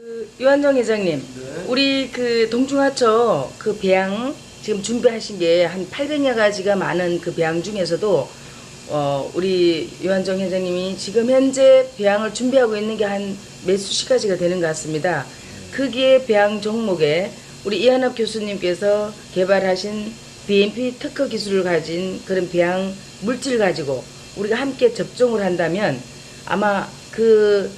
그 유한정 회장님, 네. 우리 그 동중하초 그 배양 지금 준비하신 게 한 800여 가지가 많은 그 배양 중에서도 어 우리 유한정 회장님이 지금 현재 배양을 준비하고 있는 게 한 몇 수십 가지가 되는 것 같습니다. 거기에 배양 종목에 우리 이한엽 교수님께서 개발하신 BMP 특허 기술을 가진 그런 배양 물질 가지고 우리가 함께 접종을 한다면 아마 그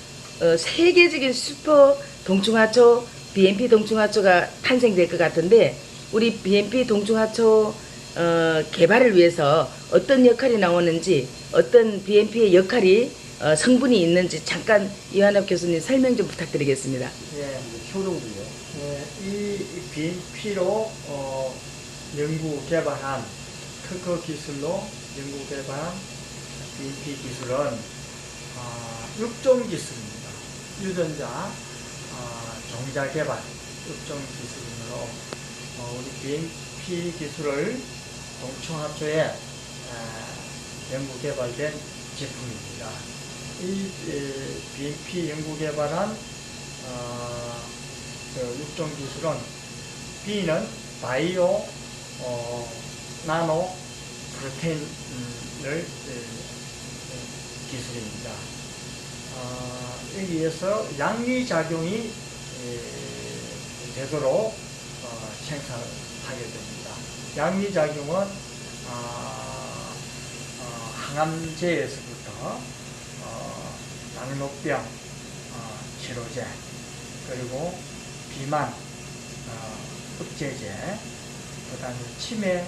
어, 세계적인 슈퍼 동충하초 BMP 동충하초가 탄생될 것 같은데 우리 BMP 동충하초 어, 개발을 위해서 어떤 역할이 나오는지 어떤 BMP의 역할이 어, 성분이 있는지 잠깐 이완엽 교수님 설명 좀 부탁드리겠습니다. 예, 효능도요. 예, 이 BMP로 어, 연구 개발한 특허 기술로 연구 개발한 BMP 기술은 아, 육종 기술입니다. 유전자 아, 종자 개발 육종 기술이므로 어, 우리 BMP 기술을 아, 연구 개발된 제품입니다. 이 에, BMP 연구 개발한 어, 그 육종 기술은 B는 바이오 어, 나노 프로테인을 기술입니다. 어, 여기에서 양리 작용이 에, 되도록 어, 생산을 하게 됩니다. 양리 작용은 아, 어, 항암제에서부터 어, 당뇨병 어, 치료제 그리고 비만 어, 억제제 그 다음에 치매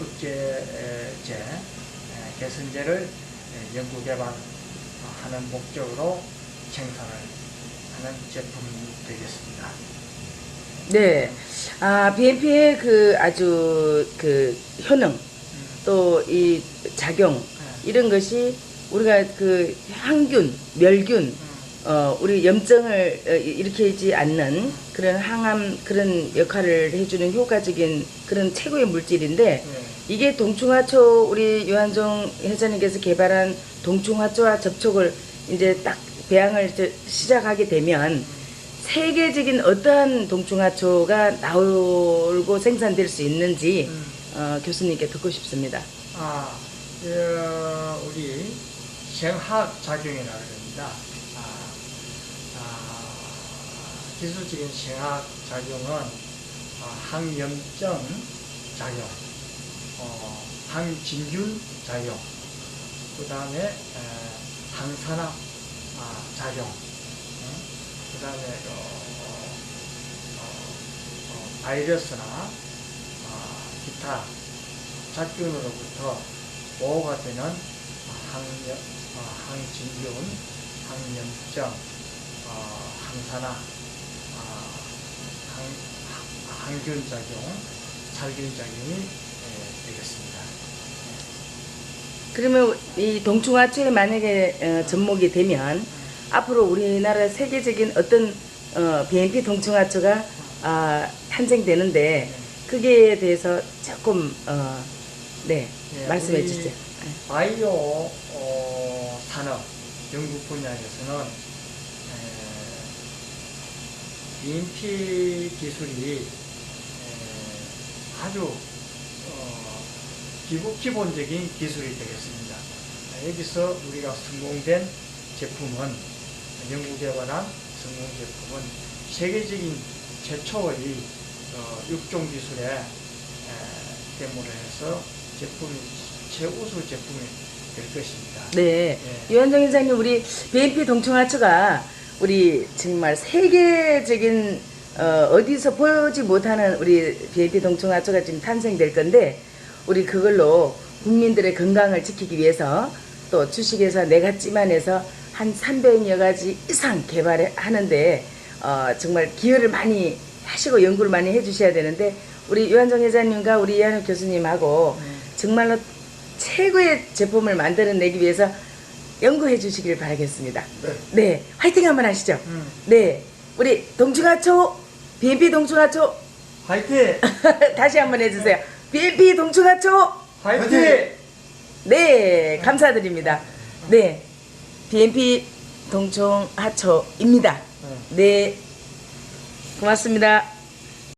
억제제 에, 개선제를 에, 연구 개발하는 목적으로 생산을 하는 제품이 되겠습니다. 네. 아, BMP의 그 아주 그 효능 음, 또이 작용 네. 이런 것이 우리가 그 항균, 멸균 음, 어, 우리 염증을 어, 일으키지 않는 그런 항암 그런 역할을 해주는 효과적인 그런 최고의 물질인데 네. 이게 동충하초 우리 유한종 회장님께서 개발한 동충하초와 접촉을 이제 딱 배양을 시작하게 되면 세계적인 어떠한 동충하초가 나오고 생산될 수 있는지 음. 어, 교수님께 듣고 싶습니다. 아, 어, 우리 생학 작용이라고 합니다. 아, 아, 기술적인 생학 작용은 아, 항염증 작용, 어, 항진균 작용, 그 다음에 항산화 아, 작용, 그 다음에 어, 어, 어, 바이러스나 아, 기타 작균으로부터 보호가 되는 항염, 어, 항진균, 항염증, 어, 항산화, 어, 항, 항- 항균 작용, 살균 작용이 예, 되겠습니다. 그러면 이 동충하초에 만약에 어, 접목이 되면 앞으로 우리나라 세계적인 어떤 어, BNP 동충하초가 아, 탄생되는데 그게 대해서 조금 어, 네 예, 말씀해 우리 주세요. 바이오 어, 산업 연구 분야에서는 에, BMP 기술이 에, 아주 어, 기본, 기본적인 기술이 되겠습니다. 여기서 우리가 성공된 제품은 연구 개발한 성공 제품은 세계적인 최초의 어, 육종 기술에 에, 데모를 해서 제품이 최우수 제품이 될 것입니다. 네, 예. 유한정 회장님 우리 BNP 동충하초가 우리 정말 세계적인 어, 어디서 보지 못하는 우리 BNP 동충하초가 지금 탄생될 건데 우리 그걸로 국민들의 건강을 지키기 위해서 또 주식회사 내가찌만해서 한 300여 가지 이상 개발하는데 어, 정말 기여를 많이 하시고 연구를 많이 해주셔야 되는데 우리 유한정 회장님과 우리 이한욱 교수님하고 음. 정말로 최고의 제품을 만들어내기 위해서 연구해 주시길 바라겠습니다. 네. 네, 화이팅 한번 하시죠. 음. 네, 우리 동충하초, BNP 동충하초, 화이팅! 다시 한번 해주세요. BNP 동충하초, 화이팅! 네, 감사드립니다. 네, BNP 동총 하초입니다. 네. 네. 고맙습니다.